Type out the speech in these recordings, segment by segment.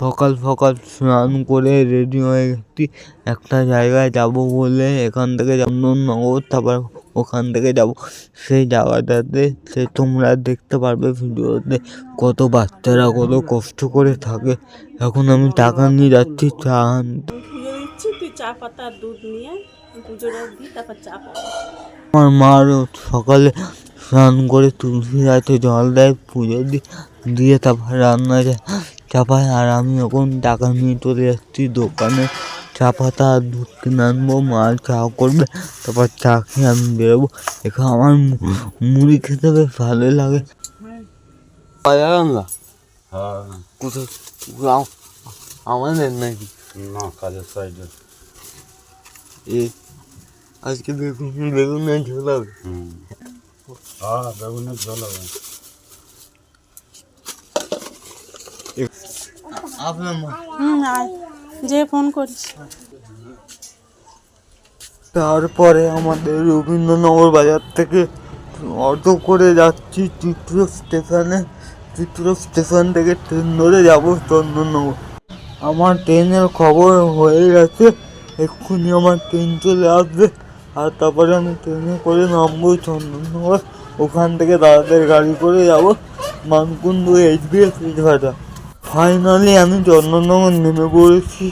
সকাল সকাল স্নান করে রেডি হয়ে গেছি। একটা জায়গায় যাব বলে এখান থেকে চন্দননগর তারপর ওখান থেকে যাব। সেই জায়গাটাতে সে তোমরা দেখতে পারবে ভিডিওতে কত বাচ্চারা কত কষ্ট করে থাকে। এখন আমি টাকা নিয়ে যাচ্ছি চা আনতে। পুজো দিচ্ছি তুই চা পাতা দুধ নিয়ে পুজোটা দিই তারপর চা আমার মারও সকালে স্নান করে তুলসী গাছে জল দেয় পুজো দিয়ে তারপর রান্না যায়। চাপায়। আর আমি এখন টাকা নিয়ে চলে যাচ্ছি দোকানে। চা পাতা আর দুধ কিনে আনব মা চা করবে তারপর চা খেয়ে আমি বেরোবো। এখানে আমার মুড়ি খেতে বেশ ভালোই লাগে। কোথায়? আমাদের নাকি? না কাজের সাইডে এ আজকে বেগুন বেগুন না ঝোল হবে। হ্যাঁ বেগুনের ঝোল হবে। যে ফোন করিস তারপরে আমাদের রবীন্দ্রনগর বাজার থেকে অটো করে যাচ্ছি চিত্র স্টেশনে। চিত্র স্টেশন থেকে ট্রেন ধরে যাব চন্দননগর। আমার ট্রেনের খবর হয়ে গেছে। এক্ষুনি আমার ট্রেন চলে আসবে। আর তারপরে আমি ট্রেনে করে নামবো চন্দননগর। ওখান থেকে দাদাদের গাড়ি করে যাব। মানকুন্ডু এইচবিএস ইটভাটা ফাইনালি আমি চন্দননগর নেমে পড়েছি।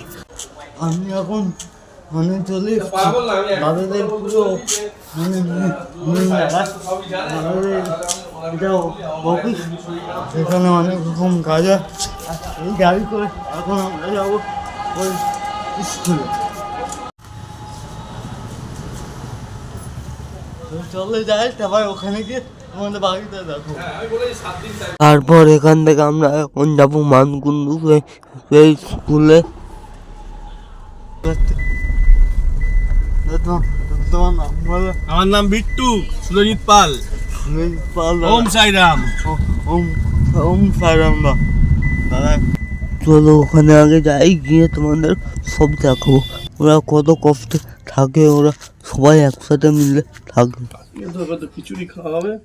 আমি এখন মানে চলে এসেছি। দাদাদের পুরো মানে এটা অফিস সেখানে অনেক রকম কাজ হয় আর এই গাড়ি করে এখন আমরা যাব ওই স্কুলে। চলে যাই তারপর ওখানে গিয়ে তারপর এখান থেকে আমরা এখন যাব মানকুন্ডু সেই- স্কুলে। আমার নাম বিট্টু সুরজিৎ পাল। ওম সাইরাম। ওম ওম সাইরাম দাদা। চলো ওখানে আগে যাই গিয়ে তোমাদের সব দেখাবো। ওরা কত কষ্ট থাকে ওরা সবাই একসাথে মিলে থাকে খিচুড়ি খাওয়া হবে।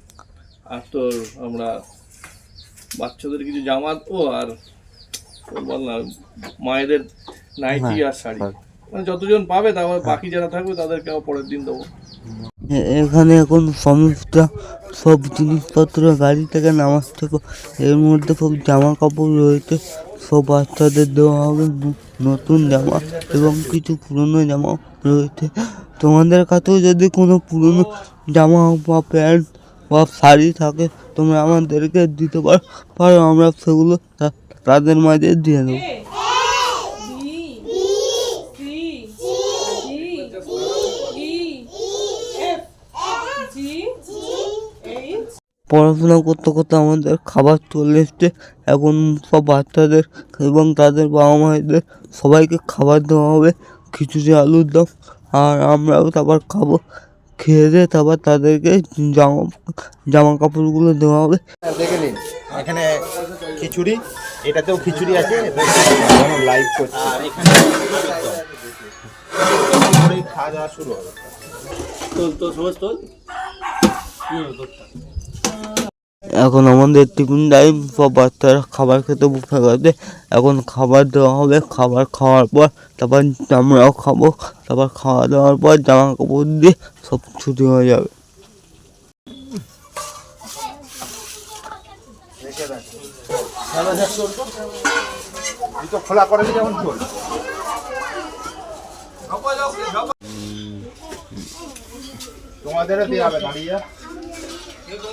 আর তোর আমরা বাচ্চাদের কিছু জামা ও আর তোর বল না মায়েদের নাইটি আর শাড়ি। মানে যতজন পাবে তারপর বাকি যারা থাকবে তাদেরকে পরের দিন দেবো। এখানে এখন সমস্ত সব জিনিসপত্র গাড়ি থেকে নামাজ থেকে এর মধ্যে সব জামা কাপড় রয়েছে সব বাচ্চাদের দেওয়া হবে নতুন জামা এবং কিছু পুরনো জামা রয়েছে। তোমাদের কাছেও যদি কোনো পুরনো জামা বা প্যান্ট শাড়ি থাকে, তোমরা আমাদেরকে দিতে পারো। আমরা সেগুলো তাদের মাঝে দিয়ে দেবো। পড়াশোনা করতে করতে আমাদের খাবার চলে এসছে। এখন সব বাচ্চাদের এবং তাদের বাবা মায়েদের সবাইকে খাবার দেওয়া হবে। খিচুড়ি, আলুর দম, আর আমরাও তারপর খাব। খেয়ে দিয়ে তারপর তাদেরকে জামা জামা কাপড়গুলো দেওয়া হবে। দেখে নিন এখানে খিচুড়ি এটাতেও খিচুড়ি আছে লাইভ করছে। খাওয়া দাওয়া শুরু হবে। সমস্ত এখন আমাদের টিফিন টাইম সব বাচ্চারা খাবার খেতে বসে গেছে। এখন খাবার দেওয়া হবে, খাবার খাওয়ার পর তারপর আমরাও খাব। তারপর খাওয়া দাওয়ার পর জামা কাপড় দিয়ে সব ছুটি হয়ে যাবে। এই তো খোলা করেনি যেমন চল হবে, দাঁড়িয়ে তোমাদেরও দেওয়া হবে দেবো না কাউকে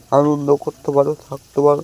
আনন্দ করতে পারো থাকতে পারো।